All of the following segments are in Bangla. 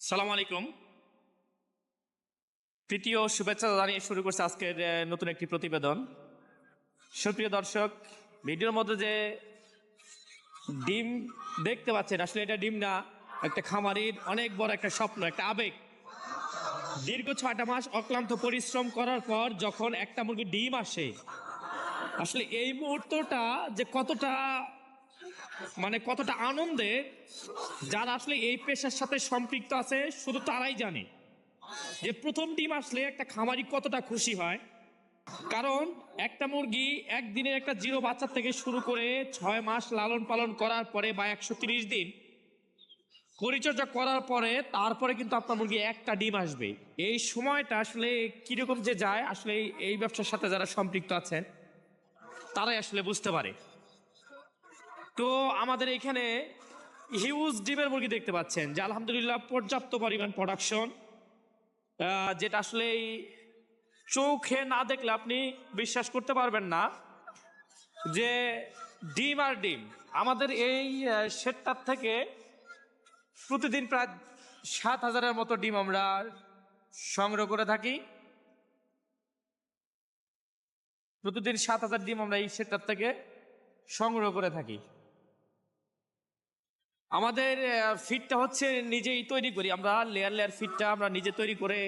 সালাম আলাইকুম। তৃতীয় শুভেচ্ছা জানিয়ে শুরু করছে আজকের নতুন একটি প্রতিবেদন। সুপ্রিয় দর্শক, ভিডিওর মধ্যে যে ডিম দেখতে পাচ্ছেন, আসলে এটা ডিম না, একটা খামারির অনেক বড় একটা স্বপ্ন, একটা আবেগ। দীর্ঘ ছয়টা মাস অক্লান্ত পরিশ্রম করার পর যখন একটা মুরগি ডিম আসে, আসলে এই মুহূর্তটা যে কতটা মানে কতটা আনন্দে যারা আসলে এই পেশার সাথে সম্পৃক্ত আছে, শুধু তারাই জানে। যে প্রথম ডিম আসলে একটা খামারি কতটা খুশি হয়। কারণ একটা মুরগি একদিনের একটা জিরো বাচ্চা থেকে শুরু করে ছয় মাস লালন পালন করার পরে বা একশো তিরিশ দিন পরিচর্যা করার পরে তারপরে কিন্তু আপনার মুরগি একটা ডিম আসবে। এই সময়টা আসলে কীরকম যে যায়, আসলে এই- এই ব্যবসার সাথে যারা সম্পৃক্ত আছেন, তারাই আসলে বুঝতে পারে। তো আমাদের এখানে হিউজ ডিমের মুরগি দেখতে পাচ্ছেন, যে আলহামদুলিল্লাহ পর্যাপ্ত পরিমাণ প্রোডাকশন যেটা আসলে চোখে না দেখলে আপনি বিশ্বাস করতে পারবেন না যে ডিম আর ডিম। আমাদের এই শেডটার থেকে প্রতিদিন প্রায় সাত হাজারের মতো ডিম আমরা সংগ্রহ করে থাকি। প্রতিদিন সাত হাজার ডিম আমরা এই শেডটার থেকে সংগ্রহ করে থাকি। আমাদের ফিটটা হচ্ছে নিজেই তৈরি করি। আমরা লেয়ার লেয়ার ফিটটা আমরা নিজে তৈরি করে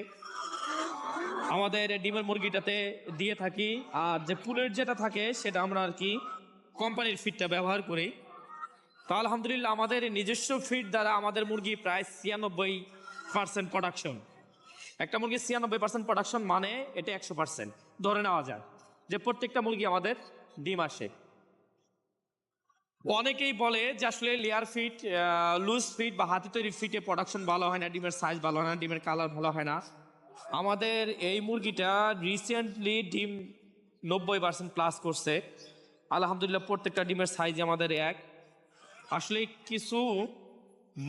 আমাদের ডিমের মুরগিটাতে দিয়ে থাকি। আর যে পুলের যেটা থাকে সেটা আমরা আর কি কোম্পানির ফিটটা ব্যবহার করি। তো আলহামদুলিল্লাহ আমাদের নিজস্ব ফিট দ্বারা আমাদের মুরগি প্রায় ছিয়ানব্বই পার্সেন্ট প্রোডাকশন একটা মুরগি ছিয়ানব্বই পার্সেন্ট প্রোডাকশন মানে এটা একশো পার্সেন্ট ধরে নেওয়া যায় যে প্রত্যেকটা মুরগি আমাদের ডিম আসে। অনেকেই বলে যে আসলে লেয়ার ফিট লুজ ফিট বা হাতে তৈরি ফিটে প্রোডাকশন ভালো হয় না, ডিমের সাইজ ভালো হয় না, ডিমের কালার ভালো হয় না। আমাদের এই মুরগিটা রিসেন্টলি ডিম নব্বই পার্সেন্ট প্লাস করছে। আলহামদুলিল্লাহ প্রত্যেকটা ডিমের সাইজ আমাদের এক। আসলে কিছু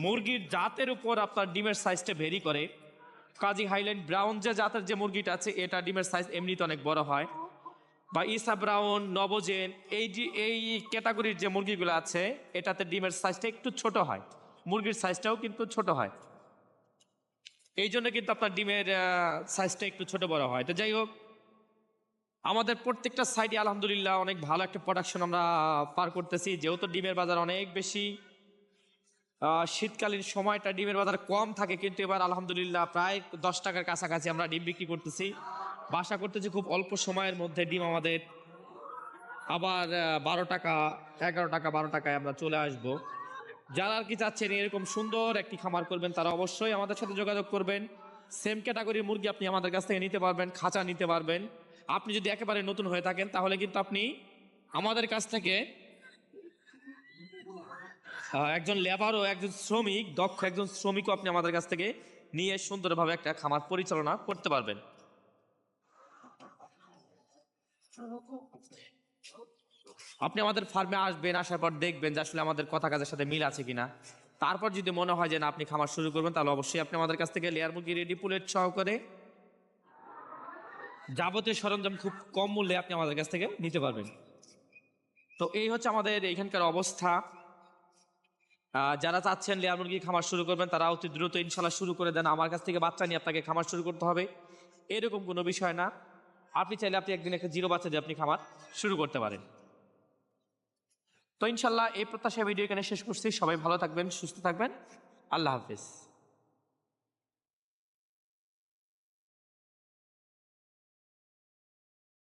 মুরগির জাতের উপর আপনার ডিমের সাইজটা ভেরি করে। কাজী হাইল্যান্ড ব্রাউন যে জাতের যে মুরগিটা আছে, এটা ডিমের সাইজ এমনিতে অনেক বড় হয়। বা ইসা ব্রাউন, নবজেন, এই যে, এই ক্যাটাগরির যে মুরগিগুলো আছে, এটাতে ডিমের সাইজটা একটু ছোট হয়। মুরগির সাইজটাও কিন্তু ছোট হয়। এই জন্য কিন্তু আপনার ডিমের সাইজটা একটু ছোট বড় হয়। তো যাই হোক, আমাদের প্রত্যেকটা সাইডে আলহামদুলিল্লাহ অনেক ভালো একটা প্রোডাকশন আমরা পার করতেছি। যেহেতু ডিমের বাজার অনেক বেশি শীতকালীন সময়টা ডিমের বাজার কম থাকে, কিন্তু এবার আলহামদুলিল্লাহ প্রায় দশ টাকার কাছাকাছি আমরা ডিম বিক্রি করতেছি। বাসা করতেছি খুব অল্প সময়ের মধ্যে ডিম আমাদের আবার বারো টাকা, এগারো টাকা, বারো টাকায় আমরা চলে আসব। যারা আর কি চাচ্ছেন এরকম সুন্দর একটি খামার করবেন, তারা অবশ্যই আমাদের সাথে যোগাযোগ করবেন। সেম ক্যাটাগরির মুরগি আপনি আমাদের কাছ থেকে নিতে পারবেন, খাঁচা নিতে পারবেন। আপনি যদি একেবারে নতুন হয়ে থাকেন, তাহলে কিন্তু আপনি আমাদের কাছ থেকে একজন লেবার ও একজন শ্রমিক, দক্ষ একজন শ্রমিকও আপনি আমাদের কাছ থেকে নিয়ে সুন্দরভাবে একটা খামার পরিচালনা করতে পারবেন। আপনি আমাদের ফার্মে আসবেন, আসার পর দেখবেন যে আসলে আমাদের কথা কাজের সাথে মিল আছে কিনা। তারপর যদি মনে হয় যে না, আপনি খামার শুরু করবেন, তাহলে অবশ্যই আপনি আমাদের কাছ থেকে লেয়ার মুরগি রেডি পুলেট সহকারে যাবতীয় সরঞ্জাম খুব কম মূল্যে আপনি আমাদের কাছ থেকে নিতে পারবেন। তো এই হচ্ছে আমাদের এখানকার অবস্থা। যারা চাচ্ছেন লেয়ার মুরগি খামার শুরু করবেন, তারা অতি দ্রুত ইনশাল্লাহ শুরু করে দেন। আমার কাছ থেকে বাচ্চা নিয়ে আপনাকে খামার শুরু করতে হবে। এরকম কোনো বিষয় না। আপনি চাইলে আপনি একদিন একটা জিরো বাচ্চা দিয়ে আপনি খাবার শুরু করতে পারেন। তো ইনশাল্লাহ এই প্রত্যাশা ভিডিও এখানে শেষ করছি। সবাই ভালো থাকবেন, সুস্থ থাকবেন। আল্লাহ হাফিজ।